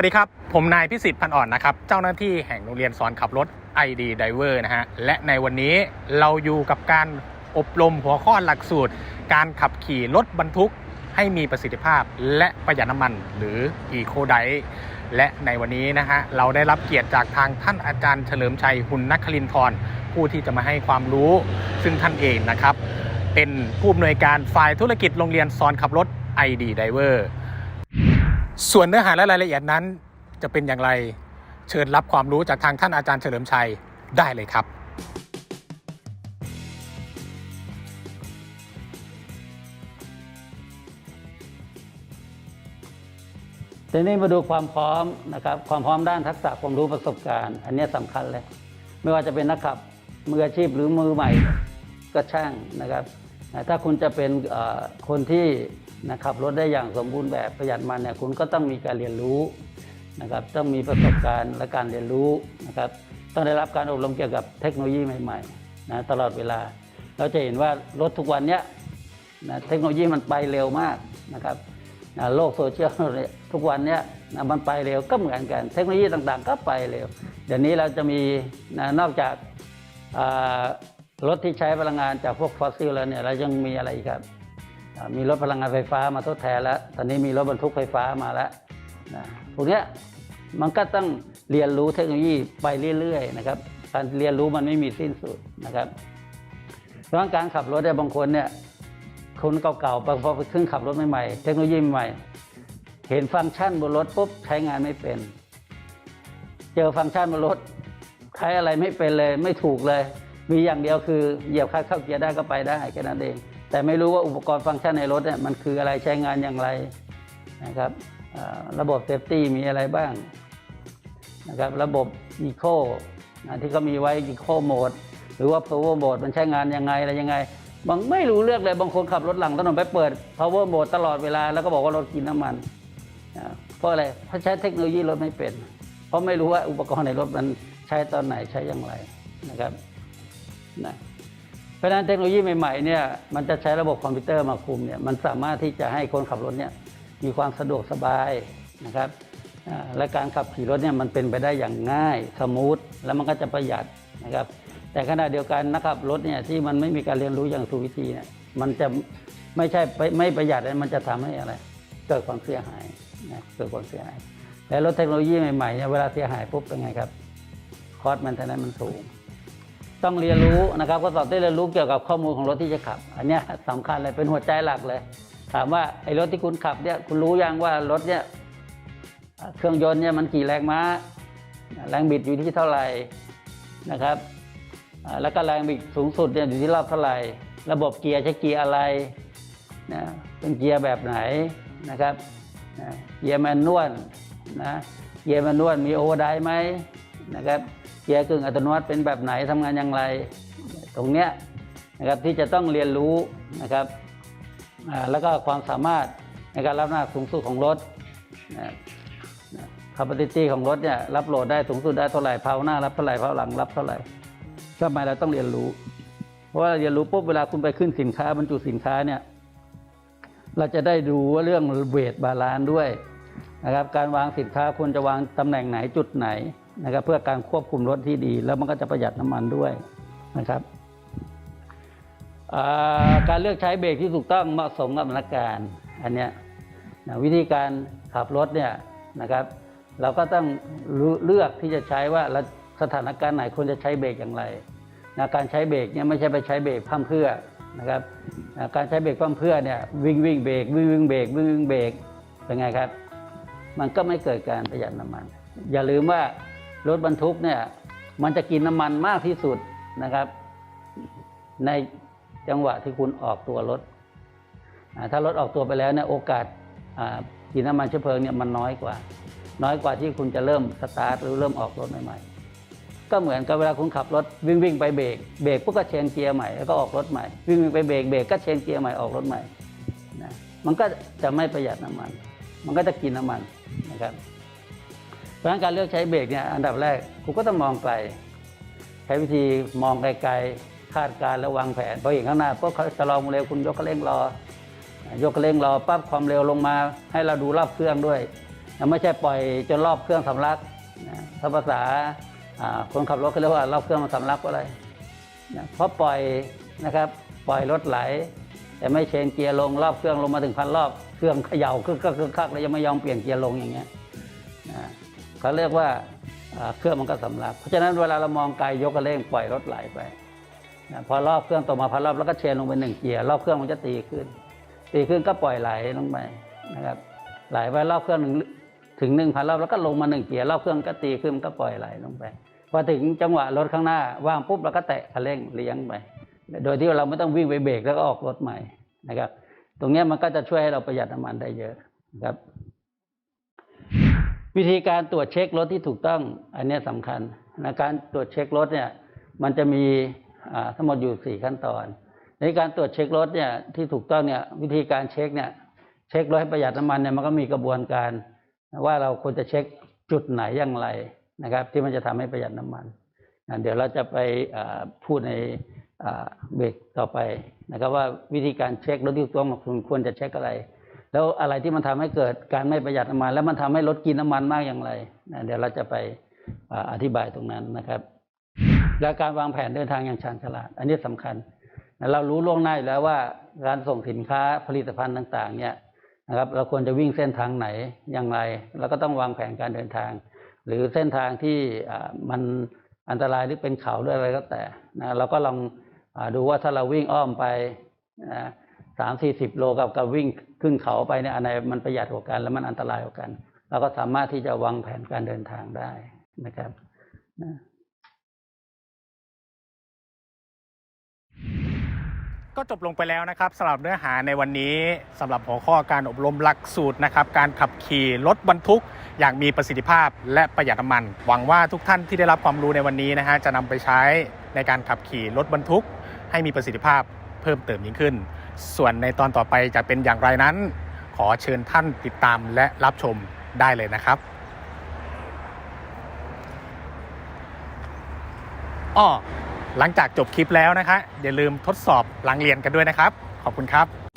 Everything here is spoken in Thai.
วัสดีครับ ผมนายพิสิทธิ์พันอ่อนนะครับ เจ้าหน้าที่แห่งโรงเรียนสอนขับรถ ID Driver นะฮะ และในวันนี้เราอยู่กับการอบรมหัวข้อหลักสูตร การขับขี่รถบรรทุกให้มีประสิทธิภาพและประหยัดน้ำมันหรือ Eco d i และในวันนี้นะฮะ เราได้รับเกียรติจากทางท่านอาจารย์เฉลิมชัยหุนนักคลินทรผู้ที่จะมาให้ความรู้ ซึ่งท่านเองนะครับ เป็นผู้อำนวยการฝ่ายธุรกิจโรงเรียนสอนขับรถ ID Driver ส่วนเนื้อหาและรายละเอียดนั้น จะเป็นอย่างไรเชิญรับความรู้จากทางท่านอาจารย์เฉลิมชัยได้เลยครับ ทีนี้มาดูความพร้อมนะครับ ความพร้อมด้านทักษะความรู้ประสบการณ์ อันนี้สำคัญเลย ไม่ว่าจะเป็นนักขับมืออาชีพหรือมือใหม่ก็ช่างนะครับ ถ้าคุณจะเป็นคนที่นะขับรถได้อย่างสมบูรณ์แบบประหยัดมันเนี่ยคุณก็ต้องมีการเรียนรู้นะครับต้องมีประสบการณ์และการเรียนรู้นะครับต้องได้รับการอบรมเกี่ยวกับเทคโนโลยีใหม่ๆนะตลอดเวลา เราจะเห็นว่ารถทุกวันเนี้ยนะเทคโนโลยีมันไปเร็วมากนะครับนะโลกโซเชียลเนี่ยทุกวันเนี้ยนะมันไปเร็วก็เหมือนกัน เทคโนโลยีต่างๆ ก็ไปเร็ว เดี๋ยวนี้เราจะมีนะนอกจากอ่า รถที่ใช้พลังงานจากพวกฟอสซิลแล้วเนี่ยเรายังมีอะไรอีกครับ มีรถพลังงานไฟฟ้ามาทดแทนแล้ว ตอนนี้มีรถบรรทุกไฟฟ้ามาแล้วนะพวกนี้มันก็ต้องเรียนรู้เทคโนโลยีไปเรื่อยๆนะครับ การเรียนรู้มันไม่มีสิ้นสุดนะครับเพราะการขับรถเนี่ยบางคนเนี่ยคนเก่าๆพอไปขึ้นขับรถใหม่ๆเทคโนโลยีใหม่ เห็นฟังก์ชันบนรถปุ๊บใช้งานไม่เป็น เจอฟังก์ชันบนรถใช้อะไรไม่เป็นเลยไม่ถูกเลย มีอย่างเดียวคือเหยียบคัดเข้าเกียร์ได้ก็ไปได้แค่นั้นเอง แต่ไม่รู้ว่าอุปกรณ์ฟังก์ชันในรถเนี่ยมันคืออะไรใช้งานอย่างไรนะครับระบบเซฟตี้มีอะไรบ้างนะครับระบบอีโคที่เขามีไว้อีโคโหมดหรือว่า power mode มันใช้งานยังไงอะไรยังไง บางไม่รู้เรื่องเลยบางคนขับรถหลังถนนไปเปิด power mode ตลอดเวลาแล้วก็บอกว่ารถกินน้ำมันเพราะอะไรเพราะใช้เทคโนโลยีรถไม่เป็น เพราะไม่รู้ว่าอุปกรณ์ในรถมันใช้ตอนไหนใช้อย่างไรนะครับ นะเพราะฉะนั้นเทคโนโลยีใหม่ๆเนี่ยมันจะใช้ระบบคอมพิวเตอร์มาคุมเนี่ยมันสามารถที่จะให้คนขับรถเนี่ยมีความสะดวกสบายนะครับและการขับขี่รถเนี่ยมันเป็นไปได้อย่างง่ายสมูทแล้วมันก็จะประหยัดนะครับ แต่ขณะเดียวกันนะครับรถเนี่ยที่มันไม่มีการเรียนรู้อย่างถูกวิธีเนี่ยมันจะไม่ใช่ไม่ประหยัดเนี่ยมันจะทำให้อะไร เกิดความเสียหายนะเกิดความเสียหาย และรถเทคโนโลยีใหม่ๆเนี่ยเวลาเสียหายปุ๊บเป็นไงครับคอสมันเท่านั้นมันสูง ต้องเรียนรู้นะครับก็สอบได้เรียนรู้เกี่ยวกับข้อมูลของรถที่จะขับ อันนี้ยสำคัญเลยเป็นหัวใจหลักเลย ถามว่าไอ้รถที่คุณขับเนี่ยคุณรู้ยังว่ารถเนี่ยเครื่องยนต์เนี่ยมันกี่แรงม้า แรงบิดอยู่ที่เท่าไหร่นะครับแล้วก็แรงบิดสูงสุดเนี่ยอยู่ที่รอบเท่าไหร่ ระบบเกียร์ใช้เกียร์อะไรนะเป็นเกียร์แบบไหนนะครับเกียร์แมนนวลนะเกียร์แมนนวลมีโอเวอร์ไดร์ไหมนะครับ เกียร์กึ่งอัตโนมัติเป็นแบบไหนทำงานอย่างไร ตรงเนี้ยนะครับที่จะต้องเรียนรู้นะครับแล้วก็ความสามารถในการรับน้ำหนักสูงสุดของรถนะคาปาซิตี้ของรถเนี่ยรับโหลดได้สูงสุดได้เท่าไหร่เพาหน้ารับเท่าไหร่เพาหลังรับเท่าไหร่ทำไมเราต้องเรียนรู้ เพราะว่าเรียนรู้ปุ๊บเวลาคุณไปขึ้นสินค้าบรรจุสินค้าเนี่ยเราจะได้ดูว่าเรื่องเวทบาลานซ์ด้วยนะครับการวางสินค้าควรจะวางตำแหน่งไหนจุดไหน นะครับเพื่อการควบคุมรถที่ดี แล้วมันก็จะประหยัดน้ำมันด้วยนะครับการเลือกใช้เบรกที่ถูกต้องเหมาะสมกับสถานการณ์อันเนี้ยนะวิธีการขับรถเนี่ยนะครับ เราก็ต้องเลือกที่จะใช้ว่าสถานการณ์ไหนควรจะใช้เบรกอย่างไรนะการใช้เบรกเนี่ยไม่ใช่ไปใช้เบรกพร่ำเพื่อนะครับนะการใช้เบรกพร่ำเพื่อเนี่ยวิ่งวิ่งเบรกวิ่งวิ่งเบรกวิ่งวิ่งเบรกเป็นไงครับ มันก็ไม่เกิดการประหยัดน้ำมัน อย่าลืมว่า รถบรรทุกเนี่ยมันจะกินน้ำมันมากที่สุดนะครับ ในจังหวะที่คุณออกตัวรถ ถ้ารถออกตัวไปแล้วเนี่ยโอกาสกินน้ำมันเชื้อเพลิงเนี่ยมันน้อยกว่า น้อยกว่าที่คุณจะเริ่มสตาร์ทหรือเริ่มออกรถใหม่ๆ ก็เหมือนกับเวลาคุณขับรถวิ่งวิ่งไปเบรกเบรกปุ๊บก็เชนเกียร์ใหม่แล้วก็ออกรถใหม่วิ่งวิ่งไปเบรกเบรกก็เชนเกียร์ใหม่ออกรถใหม่นะมันก็จะไม่ประหยัดน้ำมัน มันก็จะกินน้ำมันนะครับ เพราะฉะนั้นการเลือกใช้เบรกเนี่ยอันดับแรกคุณก็ต้องมองไกลใช้วิธีมองไกลๆคาดการณ์และวางแผนพอเห็นข้างหน้าปุ๊บเขาชะลอความเร็วคุณยกคันเร่งรอยกคันเร่งรอปั๊บความเร็วลงมา ให้เราดูรอบเครื่องด้วยไม่ใช่ปล่อยจนรอบเครื่องสำลักนะถ้าภาษาคนขับรถเขาเรียกว่ารอบเครื่องมันสำลักก็เลยเพราะปล่อยนะครับปล่อยรถไหล แต่ไม่เชนเกียร์ลงรอบเครื่องลงมาถึงพันรอบเครื่องเขย่าคึกคักคึกคักแล้วยังไม่ยอมเปลี่ยนเกียร์ลงอย่างเงี้ยนะ เขาเรียกว่าเครื่องมันก็สำลัก เพราะฉะนั้นเวลาเรามองไกลยกกระเร่งปล่อยรถไหลไปนะพอรอบเครื่องตกมาพันรอบแล้วก็เชนลงไปหนึ่งเกียร์รอบเครื่องมันจะตีขึ้น ตีขึ้นก็ปล่อยไหลลงไปนะครับ ไหลไปรอบเครื่องหนึ่งถึงหนึ่งพันรอบแล้วก็ลงมาหนึ่งเกียร์รอบเครื่องก็ตีขึ้นก็ปล่อยไหลลงไปพอถึงจังหวะรถข้างหน้าว่างปุ๊บเราก็แตะคันเร่งเลี้ยงไปโดยที่เราไม่ต้องวิ่งไปเบรกแล้วก็ออกรถใหม่นะครับ ตรงนี้มันก็จะช่วยให้เราประหยัดน้ำมันได้เยอะนะครับ วิธีการตรวจเช็ครถที่ถูกต้อง อันนี้ยสำคัญนะการตรวจเช็ครถเนี่ยมันจะมีทั้งหมดอยู่สี่ขั้นตอน ในการตรวจเช็ครถเนี่ยที่ถูกต้องเนี่ยวิธีการเช็คเนี่ยเช็ครถให้ประหยัดน้ำมันเนี่ยมันก็มีกระบวนการ ว่าเราควรจะเช็คจุดไหนอย่างไรนะครับ ที่มันจะทำให้ประหยัดน้ำมัน เดี๋ยวเราจะไปพูดในเบรกต่อไปนะครับว่าวิธีการเช็ครถที่ถูกต้องคุณควรจะเช็คอะไร แล้วอะไรที่มันทำให้เกิดการไม่ประหยัดน้ำมัน แล้วมันทำให้รถกินน้ำมันมากอย่างไรนะเดี๋ยวเราจะไปอธิบายตรงนั้นนะครับ และการวางแผนเดินทางอย่างชาญฉลาด อันนี้สำคัญนะเรารู้ล่วงหน้าอยู่แล้วว่าการส่งสินค้าผลิตภัณฑ์ต่างๆ เนี่ยนะครับ เราควรจะวิ่งเส้นทางไหนอย่างไรเราก็ต้องวางแผนการเดินทาง หรือเส้นทางที่มันอันตรายหรือเป็นเขาหรืออะไรก็แต่นะเราก็ลองอดูว่าถ้าเราวิ่งอ้อมไปนะ สามสี่สิบโลกับกับวิ่งขึ้นเขาไปเนี่ยอันไหนมันประหยัดกว่ากัน แล้วมันอันตรายกว่ากันเราก็สามารถที่จะวางแผนการเดินทางได้นะครับนะก็จบลงไปแล้วนะครับสำหรับเนื้อหาในวันนี้สำหรับหัวข้อการอบรมหลักสูตรนะครับการขับขี่รถบรรทุก อย่างมีประสิทธิภาพและประหยัดน้ำมัน หวังว่าทุกท่านที่ได้รับความรู้ในวันนี้นะฮะจะนำไปใช้ในการขับขี่รถบรรทุก ให้มีประสิทธิภาพเพิ่มเติมยิ่งขึ้น ส่วนในตอนต่อไปจะเป็นอย่างไรนั้น ขอเชิญท่านติดตามและรับชมได้เลยนะครับอ้อหลังจากจบคลิปแล้วนะคะ อย่าลืมทดสอบหลังเรียนกันด้วยนะครับ ขอบคุณครับ